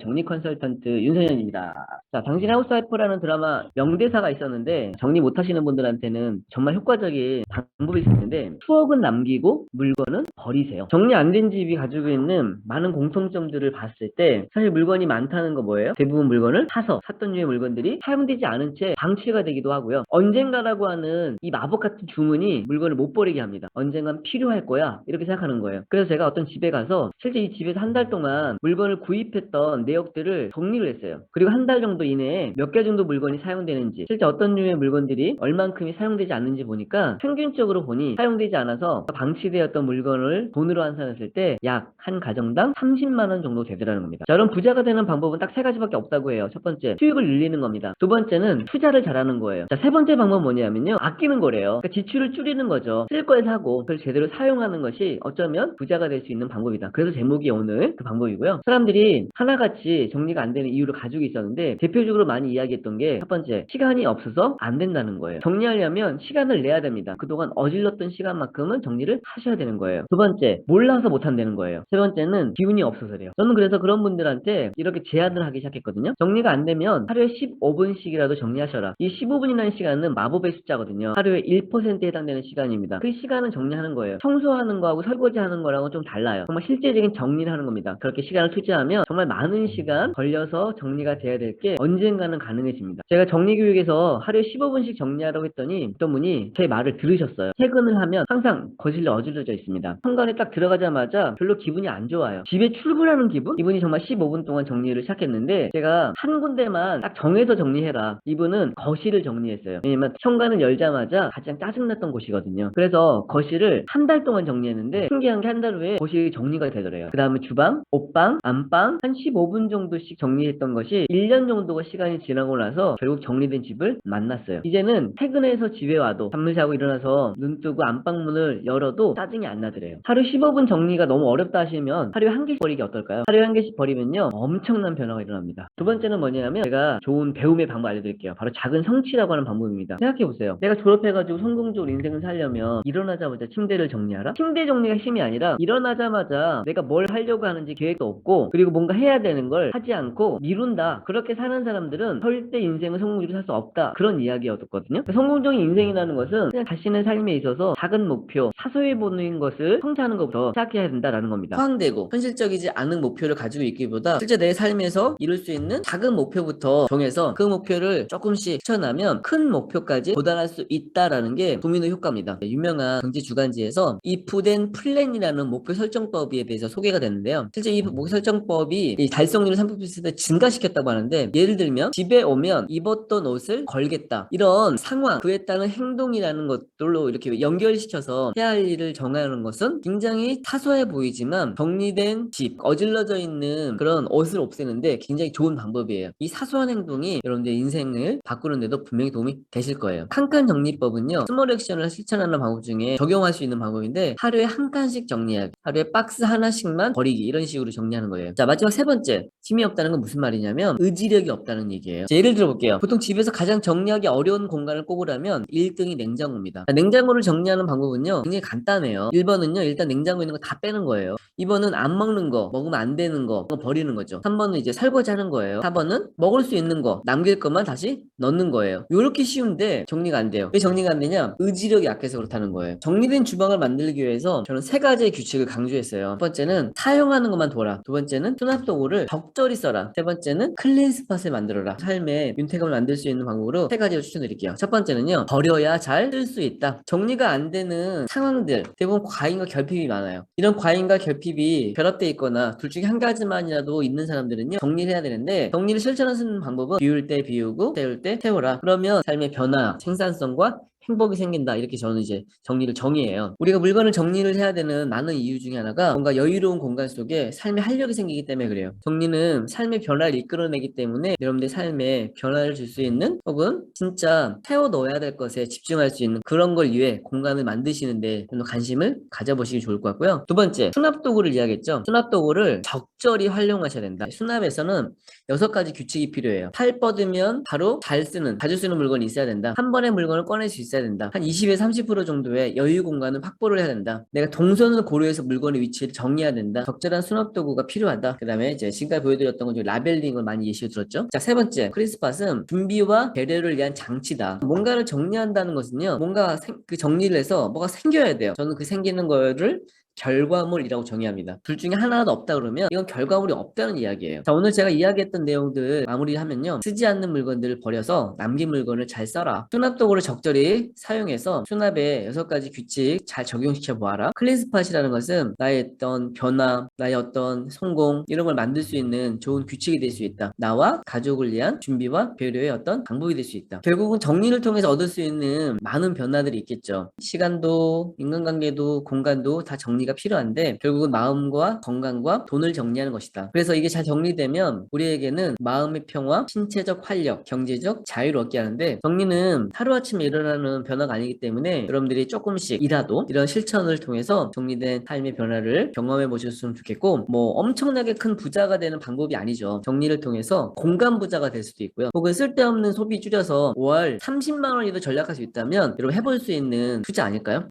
정리 컨설턴트 윤선현입니다. 자, 당신 하우스와이프라는 드라마 명대사가 있었는데 정리 못하시는 분들한테는 정말 효과적인 방법이 있었는데 추억은 남기고 물건은 버리세요. 정리 안 된 집이 가지고 있는 많은 공통점들을 봤을 때 사실 물건이 많다는 거 뭐예요? 대부분 물건을 사서 샀던 류의 물건들이 사용되지 않은 채 방치가 되기도 하고요. 언젠가라고 하는 이 마법 같은 주문이 물건을 못 버리게 합니다. 언젠간 필요할 거야 이렇게 생각하는 거예요. 그래서 제가 어떤 집에 가서 실제 이 집에서 한 달 동안 물건을 구입했던 내역들을 정리를 했어요. 그리고 한 달 정도 이내에 몇 개 정도 물건이 사용되는지, 실제 어떤 류의 물건들이 얼만큼이 사용되지 않는지 보니까 평균적으로 보니 사용되지 않아서 방치되었던 물건을 돈으로 환산했을 때 약 한 가정당 30만 원 정도 되더라는 겁니다. 자, 그럼 부자가 되는 방법은 딱 세 가지밖에 없다고 해요. 첫 번째, 수익을 늘리는 겁니다. 두 번째는 투자를 잘하는 거예요. 자, 세 번째 방법은 뭐냐면요. 아끼는 거래요. 그러니까 지출을 줄이는 거죠. 쓸 걸 사고 그걸 제대로 사용하는 것이 어쩌면 부자가 될 수 있는 방법이다. 그래서 제목이 오늘 그 방법이고요. 사람들이 하나 같이 정리가 안 되는 이유를 가지고 있었는데 대표적으로 많이 이야기했던 게 첫 번째 시간이 없어서 안 된다는 거예요. 정리하려면 시간을 내야 됩니다. 그동안 어질렀던 시간만큼은 정리를 하셔야 되는 거예요. 두 번째 몰라서 못 한다는 거예요. 세 번째는 기운이 없어서래요. 저는 그래서 그런 분들한테 이렇게 제안을 하기 시작했거든요. 정리가 안 되면 하루에 15분씩이라도 정리하셔라. 이 15분이라는 시간은 마법의 숫자거든요. 하루에 1%에 해당되는 시간입니다. 그 시간은 정리하는 거예요. 청소하는 거하고 설거지하는 거랑은 좀 달라요. 정말 실제적인 정리를 하는 겁니다. 그렇게 시간을 투자하면 정말 많은 시간 걸려서 정리가 돼야 될 게 언젠가는 가능해집니다. 제가 정리 교육에서 하루에 15분씩 정리하라고 했더니 어떤 분이 제 말을 들으셨어요. 퇴근을 하면 항상 거실로 어질러져 있습니다. 현관에 딱 들어가자마자 별로 기분이 안 좋아요. 집에 출근하는 기분? 이분이 정말 15분 동안 정리를 시작했는데 제가 한 군데만 딱 정해서 정리해라. 이분은 거실을 정리했어요. 왜냐면 현관을 열자마자 가장 짜증났던 곳이거든요. 그래서 거실을 한 달 동안 정리했는데 신기한 게 한 달 후에 거실이 정리가 되더래요. 그 다음에 주방, 옷방, 안방 한 15분 정도씩 정리했던 것이 1년 정도가 시간이 지나고 나서 결국 정리된 집을 만났어요. 이제는 퇴근해서 집에 와도 잠을 자고 일어나서 눈 뜨고 안방문을 열어도 짜증이 안 나더래요. 하루 15분 정리가 너무 어렵다 하시면 하루에 한 개씩 버리기 어떨까요? 하루에 한 개씩 버리면요 엄청난 변화가 일어납니다. 두 번째는 뭐냐면 제가 좋은 배움의 방법 알려드릴게요. 바로 작은 성취라고 하는 방법입니다. 생각해보세요. 내가 졸업해가지고 성공적으로 인생을 살려면 일어나자마자 침대를 정리하라? 침대 정리가 힘이 아니라 일어나자마자 내가 뭘 하려고 하는지 계획도 없고 그리고 뭔가 해야 되는 걸 하지 않고 미룬다. 그렇게 사는 사람들은 절대 인생을 성공적으로 살 수 없다. 그런 이야기였거든요. 성공적인 인생이라는 것은 그냥 자신의 삶에 있어서 작은 목표, 사소해 보는 것을 성취하는 것부터 시작해야 된다라는 겁니다. 허황되고 현실적이지 않은 목표를 가지고 있기보다 실제 내 삶에서 이룰 수 있는 작은 목표부터 정해서 그 목표를 조금씩 헤쳐나면 큰 목표까지 도달할 수 있다라는 게 도미노 효과입니다. 유명한 경제 주간지에서 이프덴 플랜이라는 목표 설정법에 대해서 소개가 됐는데요. 실제 이 목표 설정법이 이 달성률을 30% 증가시켰다고 하는데 예를 들면 집에 오면 입었던 옷을 걸겠다 이런 상황 그에 따른 행동이라는 것들로 이렇게 연결시켜서 해야 할 일을 정하는 것은 굉장히 사소해 보이지만 정리된 집 어질러져 있는 그런 옷을 없애는데 굉장히 좋은 방법이에요. 이 사소한 행동이 여러분들 인생을 바꾸는데도 분명히 도움이 되실 거예요. 칸칸 정리법은요 스몰 액션을 실천하는 방법 중에 적용할 수 있는 방법인데 하루에 한 칸씩 정리하기 하루에 박스 하나씩만 버리기 이런 식으로 정리하는 거예요. 자 마지막 세 번째 힘이 없다는 건 무슨 말이냐면 의지력이 없다는 얘기예요. 자, 예를 들어 볼게요. 보통 집에서 가장 정리하기 어려운 공간을 꼽으라면 1등이 냉장고입니다. 자, 냉장고를 정리하는 방법은요 굉장히 간단해요. 1번은요 일단 냉장고에 있는 거 다 빼는 거예요. 2번은 안 먹는 거 먹으면 안 되는 거 버리는 거죠. 3번은 이제 설거지 하는 거예요. 4번은 먹을 수 있는 거 남길 것만 다시 넣는 거예요. 이렇게 쉬운데 정리가 안 돼요. 왜 정리가 안 되냐? 의지력이 약해서 그렇다는 거예요. 정리된 주방을 만들기 위해서 저는 세 가지의 규칙을 강조했어요. 첫 번째는 사용하는 것만 둬라. 두 번째는 수납 도구를 적절히 써라. 세 번째는 클린 스팟을 만들어라. 삶의 윤택감을 만들 수 있는 방법으로 세 가지를 추천드릴게요. 첫 번째는요. 버려야 잘 쓸 수 있다. 정리가 안 되는 상황들 대부분 과잉과 결핍이 많아요. 이런 과잉과 결핍이 결합돼 있거나 둘 중에 한 가지만이라도 있는 사람들은요. 정리를 해야 되는데 정리를 실천하는 방법은 비울 때 비우고 태울 때 태우라. 그러면 삶의 변화, 생산성과 행복이 생긴다. 이렇게 저는 이제 정리를 정의해요. 우리가 물건을 정리를 해야 되는 많은 이유 중에 하나가 뭔가 여유로운 공간 속에 삶의 활력이 생기기 때문에 그래요. 정리는 삶의 변화를 이끌어내기 때문에 여러분들 삶에 변화를 줄 수 있는 혹은 진짜 태워 넣어야 될 것에 집중할 수 있는 그런 걸 위해 공간을 만드시는데 좀더 관심을 가져보시기 좋을 것 같고요. 두 번째 수납 도구를 이야기했죠. 수납 도구를 적절히 활용하셔야 된다. 수납에서는 여섯 가지 규칙이 필요해요. 팔 뻗으면 바로 잘 쓰는 수 있는 물건이 있어야 된다. 한 번에 물건을 꺼낼 수 있어야 있어야 된다. 한 20에서 30% 정도의 여유 공간을 확보를 해야 된다. 내가 동선을 고려해서 물건의 위치를 정리해야 된다. 적절한 수납 도구가 필요하다. 그 다음에 이제 지금까지 보여드렸던 건 라벨링을 많이 예시로 들었죠. 자, 세 번째. 크리스팟은 준비와 배려를 위한 장치다. 뭔가를 정리한다는 것은요. 뭔가 생- 그 정리를 해서 뭐가 생겨야 돼요. 저는 그 생기는 거를 결과물이라고 정의합니다. 둘 중에 하나도 없다 그러면 이건 결과물이 없다는 이야기예요. 자, 오늘 제가 이야기했던 내용들 마무리하면요. 쓰지 않는 물건들을 버려서 남긴 물건을 잘 써라. 수납 도구를 적절히 사용해서 수납에 여섯 가지 규칙 잘 적용시켜 보아라. 클린스팟이라는 것은 나의 어떤 변화, 나의 어떤 성공 이런 걸 만들 수 있는 좋은 규칙이 될 수 있다. 나와 가족을 위한 준비와 배려의 어떤 방법이 될 수 있다. 결국은 정리를 통해서 얻을 수 있는 많은 변화들이 있겠죠. 시간도, 인간관계도, 공간도 다 정리 가 필요한데 결국은 마음과 건강과 돈을 정리하는 것이다. 그래서 이게 잘 정리되면 우리에게는 마음의 평화, 신체적 활력, 경제적 자유를 얻게 하는데 정리는 하루아침에 일어나는 변화가 아니기 때문에 여러분들이 조금씩이라도 이런 실천을 통해서 정리된 삶의 변화를 경험해 보셨으면 좋겠고 뭐 엄청나게 큰 부자가 되는 방법이 아니죠. 정리를 통해서 공간 부자가 될 수도 있고요. 혹은 쓸데없는 소비 줄여서 월 30만 원이도 절약할 수 있다면 여러분 해볼 수 있는 투자 아닐까요?